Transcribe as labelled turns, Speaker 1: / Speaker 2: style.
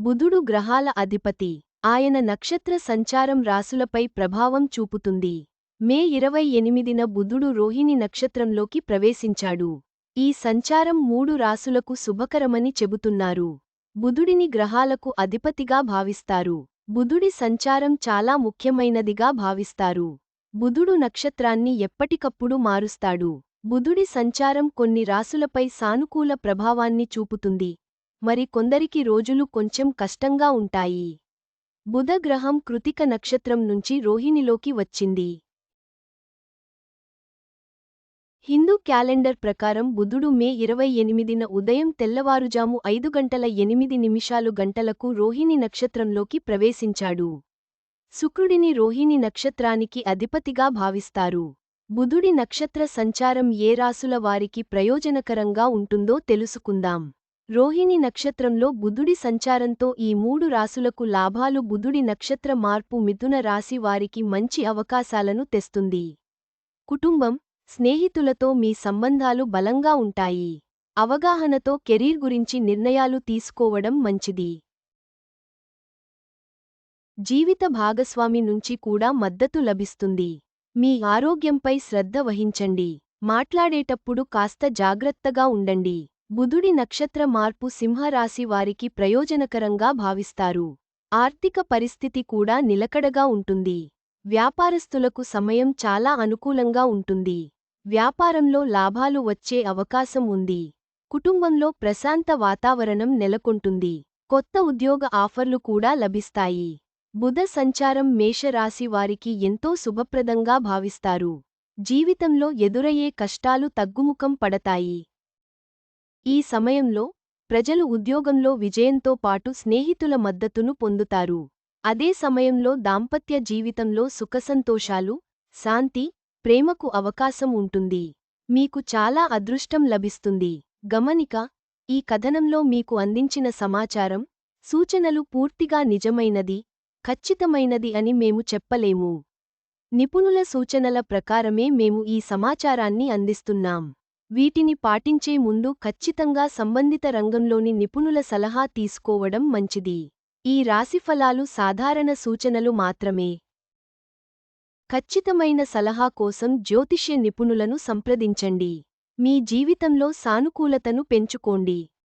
Speaker 1: బుధుడు గ్రహాల అధిపతి. ఆయన నక్షత్ర సంచారం రాసులపై ప్రభావం చూపుతుంది. మే ఇరవై ఎనిమిదిన బుధుడు రోహిణి నక్షత్రంలోకి ప్రవేశించాడు. ఈ సంచారం మూడు రాసులకు శుభకరమని చెబుతున్నారు. బుధుడిని గ్రహాలకు అధిపతిగా భావిస్తారు. బుధుడి సంచారం చాలా ముఖ్యమైనదిగా భావిస్తారు. బుధుడు నక్షత్రాన్ని ఎప్పటికప్పుడు మారుస్తాడు. బుధుడి సంచారం కొన్ని రాసులపై సానుకూల ప్రభావాన్ని చూపుతుంది. మరి కొందరికి రోజులు కొంచెం కష్టంగా ఉంటాయి. బుధగ్రహం కృతిక నక్షత్రం నుంచి రోహిణిలోకి వచ్చింది. హిందూ క్యాలెండర్ ప్రకారం బుధుడు మే ఇరవై ఎనిమిదిన ఉదయం తెల్లవారుజాము ఐదు గంటల ఎనిమిది నిమిషాలు గంటలకు రోహిణి నక్షత్రంలోకి ప్రవేశించాడు. శుక్రుడిని రోహిణి నక్షత్రానికి అధిపతిగా భావిస్తారు. బుధుడి నక్షత్ర సంచారం ఏ రాసుల వారికి ప్రయోజనకరంగా ఉంటుందో తెలుసుకుందాం. రోహిణి నక్షత్రంలో బుధుడి సంచారంతో ఈ మూడు రాసులకు లాభాలు బుధుడి నక్షత్ర మార్పు మిథున రాశి వారికి మంచి అవకాశాలను తెస్తుంది. కుటుంబం స్నేహితులతో మీ సంబంధాలు బలంగా ఉంటాయి. అవగాహనతో కెరీర్ గురించి నిర్ణయాలు తీసుకోవడం మంచిది. జీవిత భాగస్వామి నుంచి కూడా మద్దతు లభిస్తుంది. మీ ఆరోగ్యంపై శ్రద్ధ వహించండి. మాట్లాడేటప్పుడు కాస్త జాగ్రత్తగా ఉండండి. బుధుడి నక్షత్ర మార్పు సింహరాశి వారికి ప్రయోజనకరంగా భావిస్తారు. ఆర్థిక పరిస్థితి కూడా నిలకడగా ఉంటుంది. వ్యాపారస్తులకు సమయం చాలా అనుకూలంగా ఉంటుంది. వ్యాపారంలో లాభాలు వచ్చే అవకాశం ఉంది. కుటుంబంలో ప్రశాంత వాతావరణం నెలకొంటుంది. కొత్త ఉద్యోగ ఆఫర్లు కూడా లభిస్తాయి. బుధ సంచారం మేషరాశి వారికి ఎంతో శుభప్రదంగా భావిస్తారు. జీవితంలో ఎదురయ్యే కష్టాలు తగ్గుముఖం పడతాయి. ఈ సమయంలో ప్రజలు ఉద్యోగంలో విజయంతో పాటు స్నేహితుల మద్దతును పొందుతారు. అదే సమయంలో దాంపత్య జీవితంలో సుఖసంతోషాలు శాంతి ప్రేమకు అవకాశం ఉంటుంది. మీకు చాలా అదృష్టం లభిస్తుంది. గమనిక ఈ కథనంలో మీకు అందించిన సమాచారం సూచనలు పూర్తిగా నిజమైనది ఖచ్చితమైనది అని మేము చెప్పలేము. నిపుణుల సూచనల ప్రకారమే మేము ఈ సమాచారాన్ని అందిస్తున్నాం. వీటిని పాటించే ముందు ఖచ్చితంగా సంబంధిత రంగంలోని నిపుణుల సలహా తీసుకోవడం మంచిది. ఈ రాశిఫలాలు సాధారణ సూచనలు మాత్రమే. ఖచ్చితమైన సలహా కోసం జ్యోతిష్య నిపుణులను సంప్రదించండి. మీ జీవితంలో సానుకూలతను పెంచుకోండి.